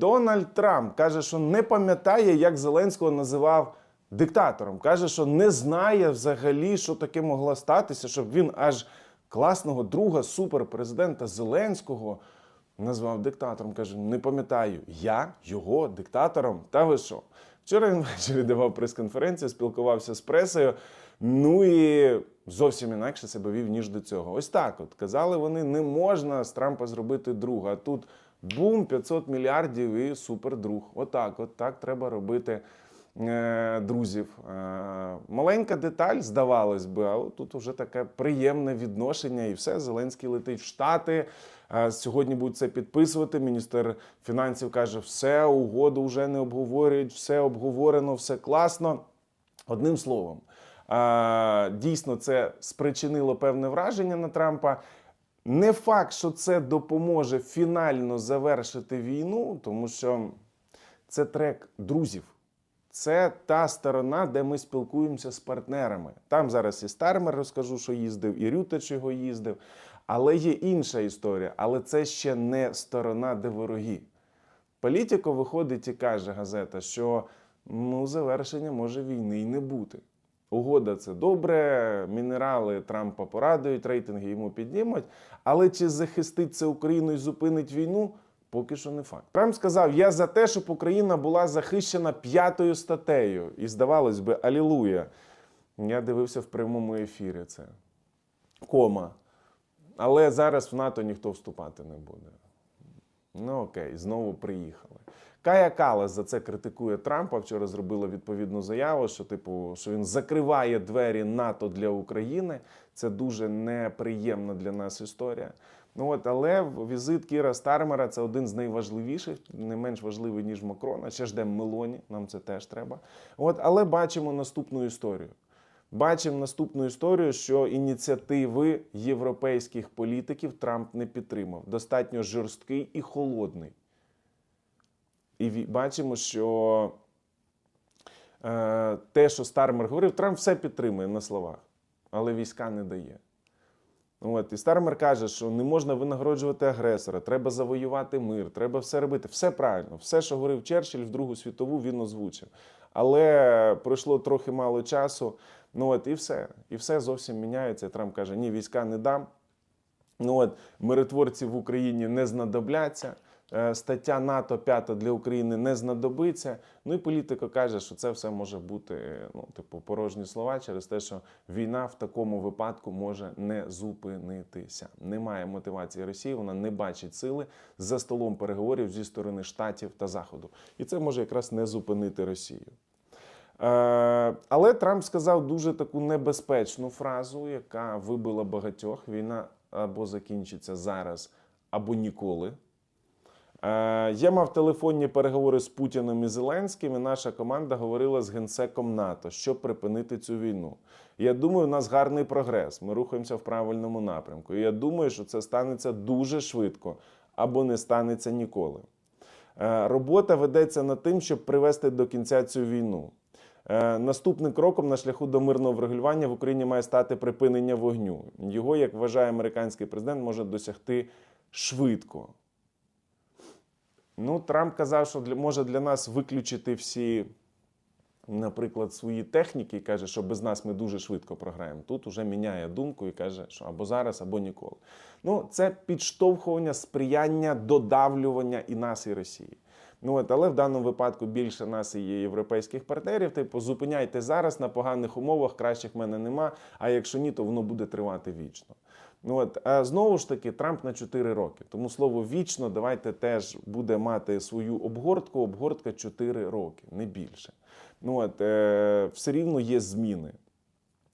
Дональд Трамп каже, що не пам'ятає, як Зеленського називав диктатором. Каже, що не знає взагалі, що таке могло статися, щоб він аж класного друга суперпрезидента Зеленського назвав диктатором. Каже, не пам'ятаю, я його диктатором. Та ви що? Вчора він ввечері давав прес-конференцію, спілкувався з пресою. Ну і зовсім інакше себе вів, ніж до цього. Ось так от казали вони, не можна з Трампа зробити друга. А тут бум, 500 мільярдів і супердруг. Отак, от так треба робити е, друзів. Е, маленька деталь, здавалось би, а тут вже таке приємне відношення, і все. Зеленський летить в Штати. Е, сьогодні будуть це підписувати. Міністр фінансів каже, все, угоду вже не обговорюють, все обговорено, все класно. Одним словом, е, дійсно це спричинило певне враження на Трампа. Не факт, що це допоможе фінально завершити війну, тому що це трек друзів. Це та сторона, де ми спілкуємося з партнерами. Там зараз і Стармер розкажу, що їздив, і Рютич його їздив. Але є інша історія. Але це ще не сторона, де вороги. Політико виходить і каже газета, що ну, завершення може війни й не бути. Угода це добре, мінерали Трампа порадують, рейтинги йому піднімуть. Але чи захистить це Україну і зупинить війну? Поки що не факт. Трамп сказав: я за те, щоб Україна була захищена п'ятою статтею. І здавалось би, алілуя. Я дивився в прямому ефірі це. Кома. Але зараз в НАТО ніхто вступати не буде. Ну окей, знову приїхали. Кая Калас за це критикує Трампа. Вчора зробила відповідну заяву, що типу, що він закриває двері НАТО для України. Це дуже неприємна для нас історія. Ну от, але візит Кіра Стармера це один з найважливіших, не менш важливий ніж Макрона. Ще ждемо Мелоні, нам це теж треба. От, але бачимо наступну історію. Бачимо наступну історію, що ініціативи європейських політиків Трамп не підтримав. Достатньо жорсткий і холодний. І бачимо, що е, те, що Стармер говорив, Трамп все підтримує на словах, але війська не дає. От, і Стармер каже, що не можна винагороджувати агресора, треба завоювати мир, треба все робити. Все правильно, все, що говорив Черчилль в Другу світову, він озвучив. Але пройшло трохи мало часу. Ну от і все. І все зовсім міняється. Трамп каже: ні, війська не дам. Ну от миротворці в Україні не знадобляться. Е, Стаття НАТО 5 для України не знадобиться. Ну і політика каже, що це все може бути ну, типу, порожні слова через те, що війна в такому випадку може не зупинитися. Немає мотивації Росії, вона не бачить сили за столом переговорів зі сторони Штатів та Заходу. І це може якраз не зупинити Росію. Е, Але Трамп сказав дуже таку небезпечну фразу, яка вибила багатьох. Війна або закінчиться зараз, або ніколи. Е, Я мав телефонні переговори з Путіним і Зеленським, і наша команда говорила з генсеком НАТО, щоб припинити цю війну. Я думаю, у нас гарний прогрес. Ми рухаємося в правильному напрямку. І я думаю, що це станеться дуже швидко або не станеться ніколи. Е, Робота ведеться над тим, щоб привести до кінця цю війну. Е, Наступним кроком на шляху до мирного врегулювання в Україні має стати припинення вогню. Його, як вважає американський президент, може досягти швидко. Ну, Трамп казав, що для, може для нас виключити всі, наприклад, свої техніки і каже, що без нас ми дуже швидко програємо. Тут уже міняє думку і каже, що або зараз, або ніколи. Ну, це підштовхування, сприяння, додавлювання і нас, і Росії. Ну от, але в даному випадку більше нас і є європейських партнерів. Типу, зупиняйте зараз на поганих умовах, кращих в мене нема. А якщо ні, то воно буде тривати вічно. Ну от а знову ж таки, Трамп на 4 роки. Тому слово вічно давайте теж буде мати свою обгортку. Обгортка 4 роки, не більше. Ну от е, все рівно є зміни.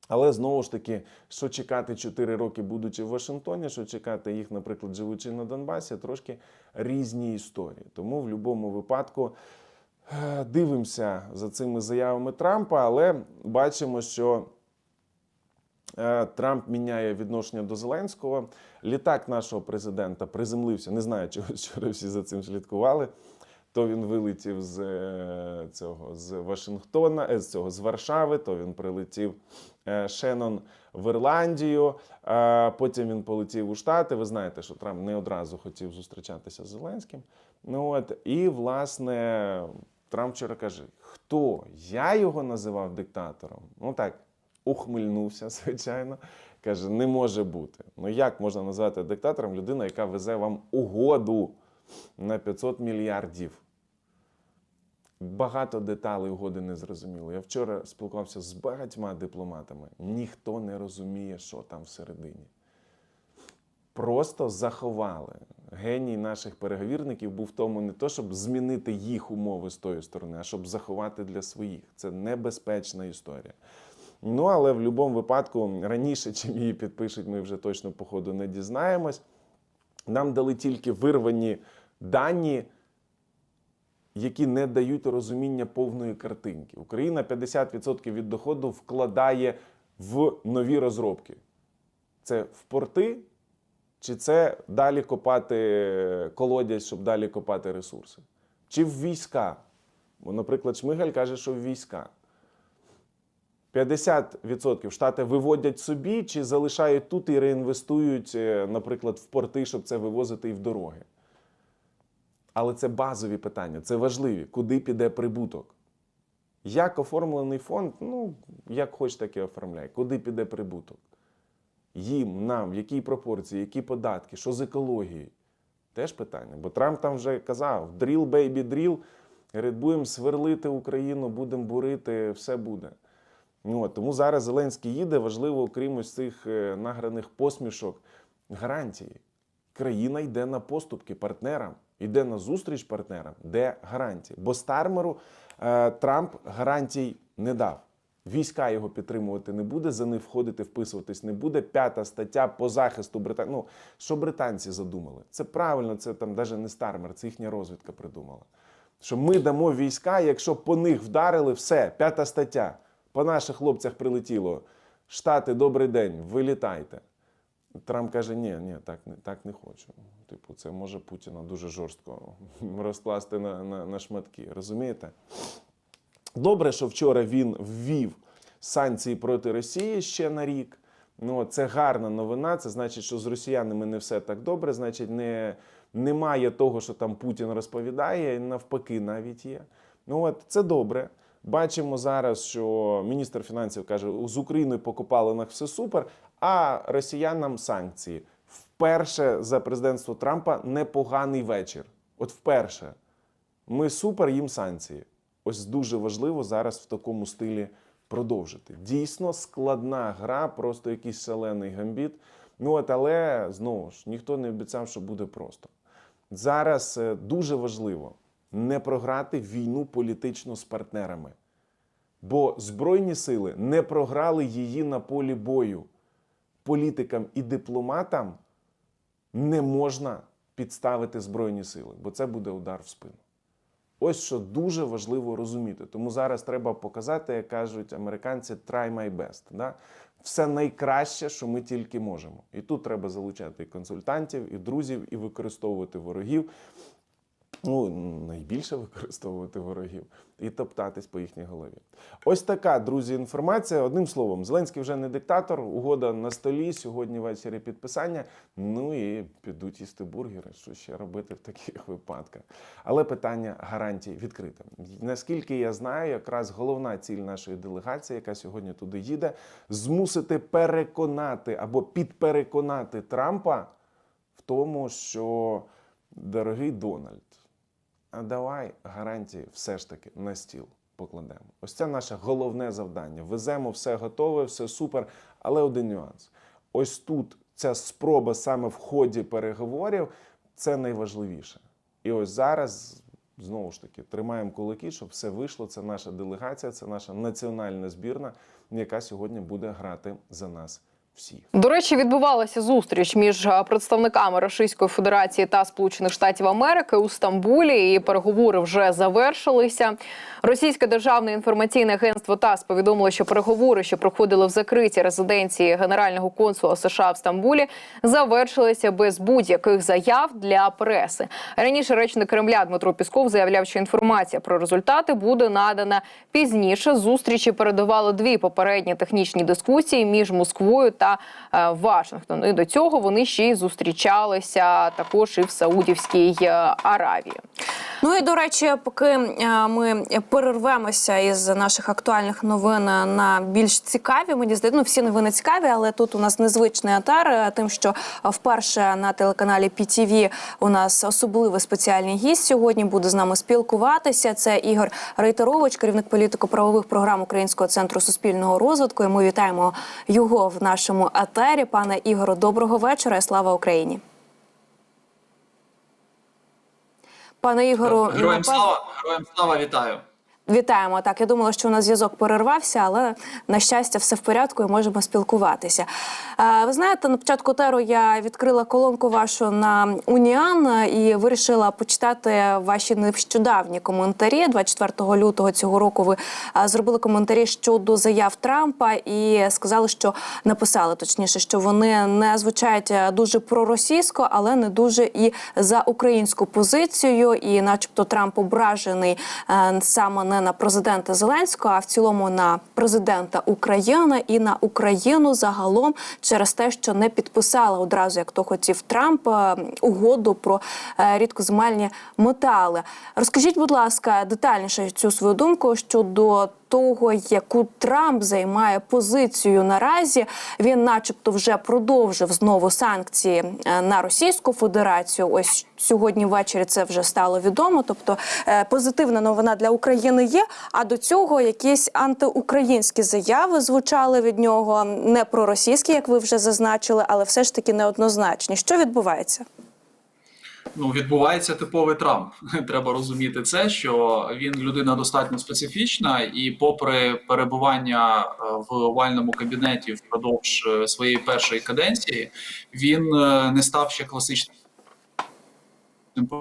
Але знову ж таки, що чекати 4 роки, будучи в Вашингтоні, що чекати їх, наприклад, живучи на Донбасі, трошки різні історії. Тому в будь-якому випадку е, дивимося за цими заявами Трампа, але бачимо, що Трамп міняє відношення до Зеленського. Літак нашого президента приземлився. Не знаю, чи вчора всі за цим слідкували. То він вилетів з е, цього з Вашингтона, е, з цього з Варшави, то він прилетів е, Шеннон в Ірландію. Потім він полетів у Штати. Ви знаєте, що Трамп не одразу хотів зустрічатися з Зеленським. Ну от і власне Трамп вчора каже: хто? Я його називав диктатором? Ну так, ухмильнувся, звичайно. Каже, не може бути. Ну як можна назвати диктатором людину, яка везе вам угоду на 500 мільярдів? Багато деталей угоди не зрозуміло. Я вчора спілкувався з багатьма дипломатами. Ніхто не розуміє, що там всередині. Просто заховали. Геній наших переговірників був в тому не то, щоб змінити їх умови з тої сторони, а щоб заховати для своїх. Це небезпечна історія. Ну, але в будь-якому випадку раніше, чим її підпишуть, ми вже точно по ходу не дізнаємось. Нам дали тільки вирвані дані, які не дають розуміння повної картинки. Україна 50% від доходу вкладає в нові розробки. Це в порти, чи це далі копати колодязь, щоб далі копати ресурси? Чи в війська? Бо, наприклад, Шмигаль каже, що в війська. 50% штати виводять собі чи залишають тут і реінвестують, е, наприклад, в порти, щоб це вивозити і в дороги. Але це базові питання, це важливі. Куди піде прибуток? Як оформлений фонд, ну, як хоч таке оформляй, куди піде прибуток? Їм, нам, в якій пропорції, які податки, що з екологією? Теж питання. Бо Трамп там вже казав: дріл, бейбі, дріл. Будемо сверлити Україну, будемо бурити, все буде. От, тому зараз Зеленський їде, важливо, окрім ось цих е, награних посмішок, гарантії. Країна йде на поступки партнерам, йде на зустріч партнерам, де гарантії. Бо Стармеру е, Трамп гарантій не дав. Війська його підтримувати не буде, за них входити, вписуватись не буде. П'ята стаття по захисту Британії. Ну, що британці задумали? Це правильно, це там навіть не Стармер, це їхня розвідка придумала. Що ми дамо війська, якщо по них вдарили, все, п'ята стаття. По наших хлопцях прилетіло. Штати, добрий день, вилітайте. Трамп каже: ні, ні, так так не хочу. Типу, це може Путіна дуже жорстко розкласти на, на, на шматки. Розумієте? Добре, що вчора він ввів санкції проти Росії ще на рік. Ну, це гарна новина. Це значить, що з росіянами не все так добре. Значить, не, немає того, що там Путін розповідає, навпаки, навіть є. Ну от це добре. Бачимо зараз, що міністр фінансів каже, з Україною по копалинах все супер, а росіянам санкції. Вперше за президентство Трампа непоганий вечір. От вперше. Ми супер їм санкції. Ось дуже важливо зараз в такому стилі продовжити. Дійсно складна гра, просто якийсь шалений гамбіт. Ну от, але знову ж ніхто не обіцяв, що буде просто. Зараз е, дуже важливо не програти війну політично з партнерами. Бо Збройні сили не програли її на полі бою. Політикам і дипломатам не можна підставити Збройні сили, бо це буде удар в спину. Ось що дуже важливо розуміти. Тому зараз треба показати, як кажуть американці, try my best. Да? Все найкраще, що ми тільки можемо. І тут треба залучати і консультантів, і друзів, і використовувати ворогів ну, найбільше використовувати ворогів і топтатись по їхній голові. Ось така, друзі, інформація. Одним словом, Зеленський вже не диктатор, угода на столі. Сьогодні ввечері підписання. Ну і підуть їсти бургери. Що ще робити в таких випадках? Але питання гарантій відкрите. Наскільки я знаю, якраз головна ціль нашої делегації, яка сьогодні туди їде, змусити переконати або підпереконати Трампа в тому, що дорогий Дональд а давай гарантії все ж таки на стіл покладемо. Ось це наше головне завдання. Веземо все готове, все супер. Але один нюанс: ось тут ця спроба саме в ході переговорів це найважливіше. І ось зараз. Знову ж таки, тримаємо кулаки, щоб все вийшло. Це наша делегація, це наша національна збірна, яка сьогодні буде грати за нас всіх. До речі, відбувалася зустріч між е, представниками Російської Федерації та Сполучених Штатів Америки у Стамбулі. І переговори вже завершилися. Російське державне інформаційне агентство ТАСС повідомило, що переговори, що проходили в закритій резиденції генерального консула США в Стамбулі, завершилися без будь-яких заяв для преси. Раніше речник Кремля Дмитро Пісков заявляв, що інформація про результати буде надана пізніше. Зустрічі передавали дві попередні технічні дискусії між Москвою та е, Вашингтоном. І до цього вони ще й зустрічалися також і в Саудівській е, Аравії. Ну і до речі, поки е, ми перервемося із наших актуальних новин на більш цікаві, мені здається, ну всі новини цікаві, але тут у нас незвичний атар, тим, що вперше на телеканалі PTV у нас особливий спеціальний гість сьогодні буде з нами спілкуватися. Це Ігор Рейтерович, керівник політико-правових програм Українського центру суспільного розвитку. І ми вітаємо його в нашому атері. Пане Ігору, доброго вечора і слава Україні. Пане Ігору, Героям слава, героям слава, вітаю. Вітаємо. Так, я думала, що у нас зв'язок перервався, але на щастя, все в порядку і можемо спілкуватися. Ви знаєте, на початку теру я відкрила колонку вашу на Уніан і вирішила почитати ваші нещодавні коментарі. 24 лютого цього року ви зробили коментарі щодо заяв Трампа і сказали, що написали точніше, що вони не звучать е, дуже проросійсько, але не дуже і за українську позицію. І, начебто, Трамп ображений е, саме не на президента Зеленського, а в цілому на президента України і на Україну загалом через те, що не підписала одразу, як то хотів Трамп, е, угоду про е, рідкоземельні метали. Розкажіть, будь ласка, детальніше цю свою думку щодо того, яку Трамп займає позицію наразі, він, начебто, вже продовжив знову санкції е, на Російську Федерацію. Ось сьогодні ввечері це вже стало відомо. Тобто е, позитивна новина для України є. А до цього якісь антиукраїнські заяви звучали від нього не проросійські, як ви вже зазначили, але все ж таки неоднозначні. Що відбувається? Ну, відбувається типовий Трамп. Треба розуміти це, що він людина достатньо специфічна, і попри перебування е, в овальному кабінеті впродовж е, своєї першої каденції, він е, не став ще класичним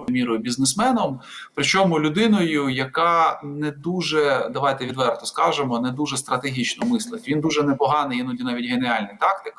мірою бізнесменом, причому людиною, яка не дуже, давайте відверто скажемо, не дуже стратегічно мислить. Він дуже непоганий, іноді навіть геніальний тактик.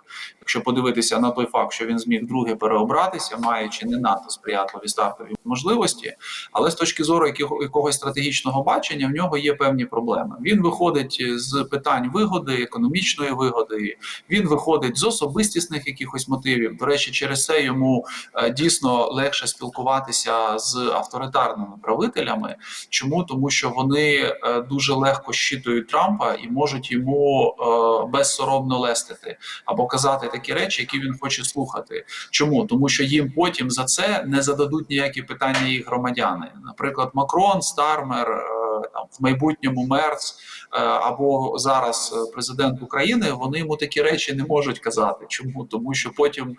Якщо подивитися на той факт, що він зміг друге переобратися, маючи не надто сприятливі стартові можливості, але з точки зору якого- якогось стратегічного бачення, в нього є певні проблеми. Він виходить з питань вигоди, економічної вигоди. Він виходить з особистісних якихось мотивів. До речі, через це йому е, дійсно легше спілкуватися з авторитарними правителями. Чому тому, що вони е, дуже легко щитують Трампа і можуть йому е, безсоромно лестити або казати такі речі, які він хоче слухати. Чому тому, що їм потім за це не зададуть ніякі питання їх громадяни, наприклад, Макрон, Стармер. Там в майбутньому Мерц е, або зараз е, президент України вони йому такі речі не можуть казати. Чому тому, що потім е,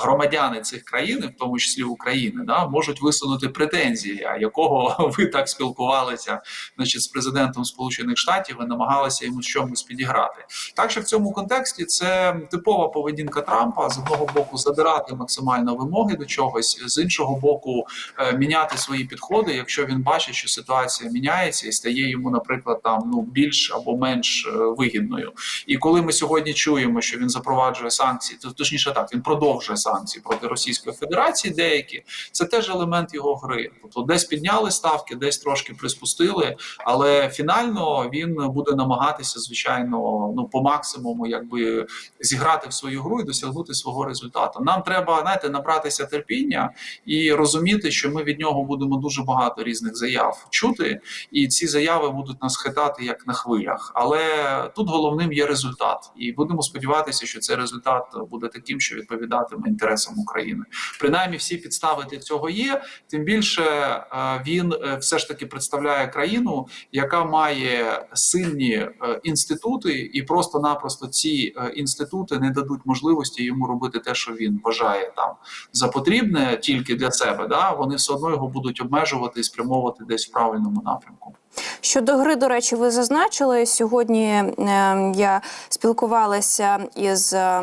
громадяни цих країн, в тому числі України, да можуть висунути претензії, а якого ви так спілкувалися, значить, з президентом Сполучених Штатів і намагалися йому чомусь підіграти. Так що в цьому контексті це типова поведінка Трампа з одного боку задирати максимально вимоги до чогось, з іншого боку, міняти свої підходи, якщо він бачить, що ситуація міняється стає йому, наприклад, там ну більш або менш е, вигідною. І коли ми сьогодні чуємо, що він запроваджує санкції, то точніше так він продовжує санкції проти Російської Федерації, деякі це теж елемент його гри. Тобто, десь підняли ставки, десь трошки приспустили, але фінально він буде намагатися, звичайно, ну по максимуму, якби зіграти в свою гру і досягнути свого результату. Нам треба знаєте, набратися терпіння і розуміти, що ми від нього будемо дуже багато різних заяв чути, і ці заяви будуть нас хитати як на хвилях. Але тут головним є результат, і будемо сподіватися, що цей результат буде таким, що відповідатиме інтересам України. Принаймні, всі підстави для цього є. Тим більше е, він е, все ж таки представляє країну, яка має сильні е, інститути, і просто-напросто ці інститути не дадуть можливості йому робити те, що він вважає там за потрібне тільки для себе. Да вони все одно його будуть обмежувати і спрямовувати десь в правильному напрямку. Щодо гри, до речі, ви зазначили сьогодні. е, я спілкувалася із е,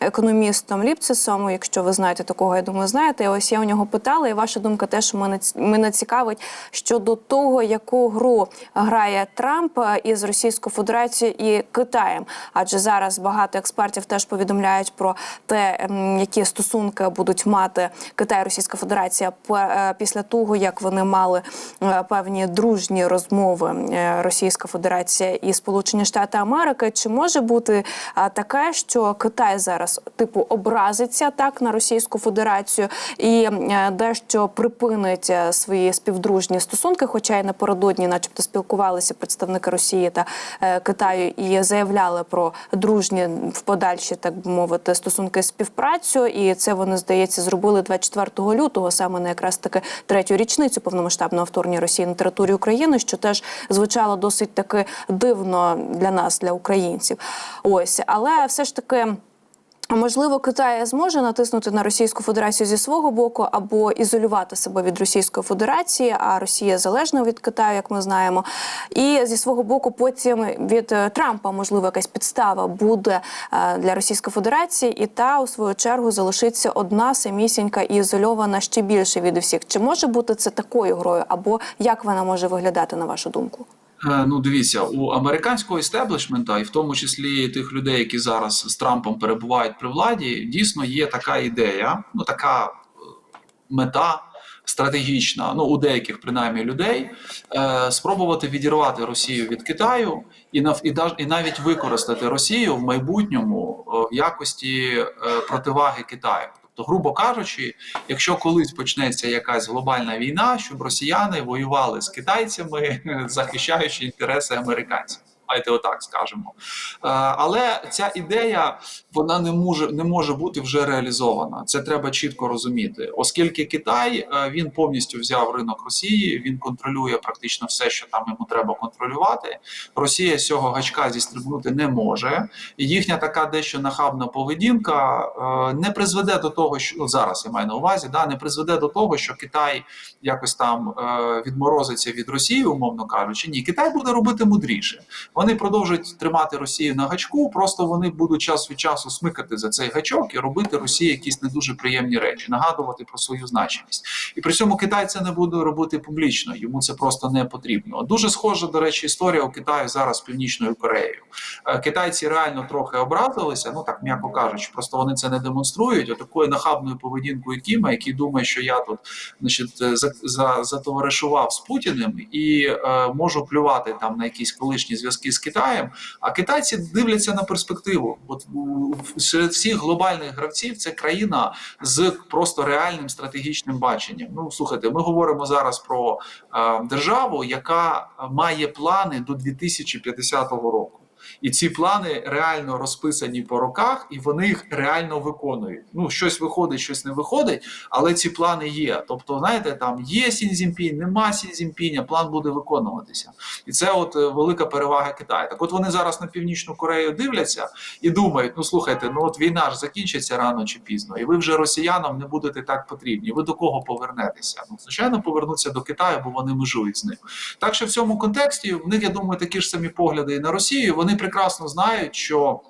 економістом Ліпцесом. Якщо ви знаєте такого, я думаю, знаєте. Ось я у нього питала, і ваша думка теж мене цікавить щодо того, яку гру грає Трамп е, із Російською Федерацією і Китаєм. Адже зараз багато експертів теж повідомляють про те, які стосунки будуть мати Китай Російська Федерація після того, як вони мали певні дружні розмови е, Російська Федерація і Сполучені Штати Америки. Чи може бути таке, що Китай зараз типу образиться так на Російську Федерацію і е, дещо припинить е, свої співдружні стосунки? Хоча й напередодні, начебто, спілкувалися представники Росії та Китаю і заявляли про дружні в подальші, так би мовити, стосунки співпрацю. І це вони здається зробили 24 лютого, саме на якраз таки третю річницю повномасштабного вторгнення Росії на територію України, що теж звучало досить таки дивно для нас, для українців. Ось, але все ж таки. Можливо, Китай зможе натиснути на Російську Федерацію зі свого боку або ізолювати себе від Російської Федерації, а Росія залежна від Китаю, як ми знаємо. І зі свого боку, потім від е, Трампа можливо якась підстава буде е, для Російської Федерації, і та у свою чергу залишиться одна самісінька і ізольована ще більше від усіх. Чи може бути це такою грою, або як вона може виглядати на вашу думку? Е, Ну, дивіться, у американського істеблішмента, і в тому числі тих людей, які зараз з Трампом перебувають при владі, дійсно є така ідея, ну така е, мета стратегічна, ну у деяких принаймні людей, е, спробувати відірвати Росію від Китаю і нав і, і навіть використати Росію в майбутньому е, в якості е, противаги Китаю. Тобто, грубо кажучи, якщо колись почнеться якась глобальна війна, щоб росіяни воювали з китайцями, захищаючи інтереси американців. Давайте отак скажемо. Е, Але ця ідея вона не може не може бути вже реалізована. Це треба чітко розуміти, оскільки Китай е, він повністю взяв ринок Росії, він контролює практично все, що там йому треба контролювати. Росія цього гачка зістрибнути не може. І їхня така дещо нахабна поведінка е, не призведе до того, що ну, зараз я маю на увазі, да не призведе до того, що Китай якось там відморозиться від Росії, умовно кажучи. Ні, Китай буде робити мудріше. Вони продовжують тримати Росію на гачку, просто вони будуть час від часу смикати за цей гачок і робити Росії якісь не дуже приємні речі, нагадувати про свою значимість. І при цьому Китай це не буде робити публічно, йому це просто не потрібно. Дуже схожа, до речі, історія у Китаю зараз з Північною Кореєю. Е, Китайці реально трохи образилися, ну так м'яко кажучи, просто вони це не демонструють. Отакою нахабною поведінкою Кіма, який думає, що я тут значить, е, за, за, затоваришував з Путіним і е, можу плювати там на якісь колишні зв'язки з Китаєм. А китайці дивляться на перспективу. От серед всіх глобальних гравців це країна з просто реальним стратегічним баченням. Ну слухайте, ми говоримо зараз про е, державу, яка має плани до 2050 року. І ці плани реально розписані по роках, і вони їх реально виконують. Ну, щось виходить, щось не виходить, але ці плани є. Тобто, знаєте, там є Сінзімпінь, нема Сінзімпіня, план буде виконуватися. І це от е, велика перевага Китаю. Так от вони зараз на Північну Корею дивляться і думають: ну слухайте, ну от війна ж закінчиться рано чи пізно, і ви вже росіянам не будете так потрібні. Ви до кого повернетеся? Ну, звичайно, повернуться до Китаю, бо вони межують з ним. Так що в цьому контексті в них, я думаю, такі ж самі погляди і на Росію. Вони прекрасно знають, що.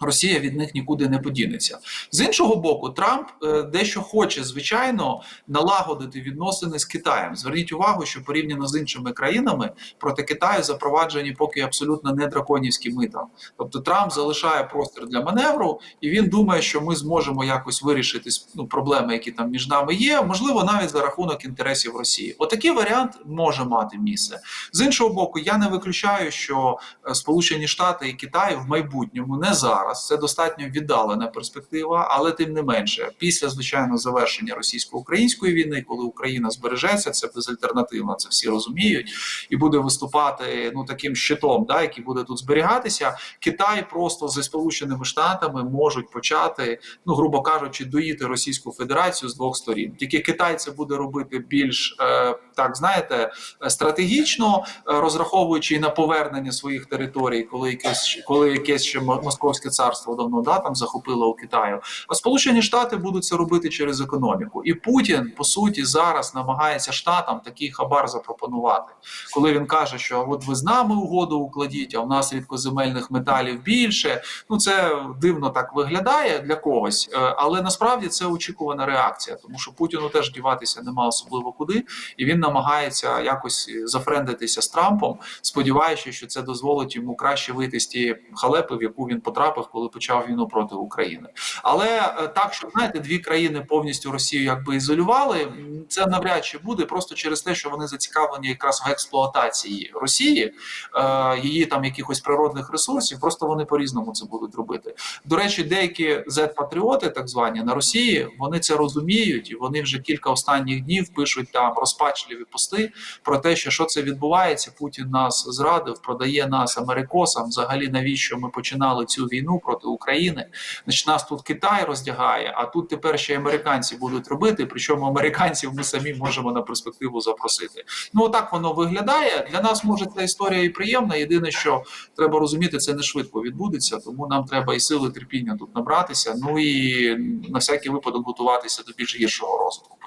Росія від них нікуди не подінеться з іншого боку. Трамп е, дещо хоче звичайно налагодити відносини з Китаєм. Зверніть увагу, що порівняно з іншими країнами проти Китаю запроваджені поки абсолютно не драконівські мита. Тобто Трамп залишає простір для маневру, і він думає, що ми зможемо якось вирішити ну, проблеми, які там між нами є. Можливо, навіть за рахунок інтересів Росії. Отакий варіант може мати місце. З іншого боку, я не виключаю, що е, Сполучені Штати і Китай в майбутньому не зараз. Це достатньо віддалена перспектива, але тим не менше, після звичайно завершення російсько-української війни, коли Україна збережеться, це безальтернативно, це всі розуміють, і буде виступати ну таким щитом, да, який буде тут зберігатися. Китай просто зі сполученими штатами можуть почати, ну грубо кажучи, доїти Російську Федерацію з двох сторін. Тільки Китай це буде робити більш е, так, знаєте, стратегічно, е, розраховуючи на повернення своїх територій, коли якесь коли якесь ще мо- московське царство давно да там захопило у Китаю. А Сполучені Штати будуть це робити через економіку. І Путін по суті зараз намагається штатам такий хабар запропонувати, коли він каже, що от ви з нами угоду укладіть, а в нас рідкоземельних металів більше. Ну це дивно так виглядає для когось, е, але насправді це очікувана реакція, тому що Путіну теж діватися нема особливо куди, і він намагається якось зафрендитися з Трампом, сподіваючись, що це дозволить йому краще вийти з тієї халепи, в яку він потрапив, коли почав війну проти України. Але е, так, щоб знаєте, дві країни повністю Росію якби ізолювали, це навряд чи буде просто через те, що вони зацікавлені якраз в експлуатації Росії, е, її там якихось природних ресурсів. Просто вони по-різному це будуть робити. До речі, деякі Z-патріоти, так звані на Росії, вони це розуміють, і вони вже кілька останніх днів пишуть там розпачливі пости про те, що що це відбувається. Путін нас зрадив, продає нас америкосам. Взагалі, навіщо ми починали цю війну проти України? Значить, нас тут Китай роздягає, а тут тепер ще й американці будуть робити. Причому американців ми самі можемо на перспективу запросити. Ну отак воно виглядає. Для нас може ця історія і приємна. Єдине, що треба розуміти, це не швидко відбудеться, тому нам треба і сили терпіння тут набратися. Ну і на всякий випадок готуватися до більш гіршого розвитку.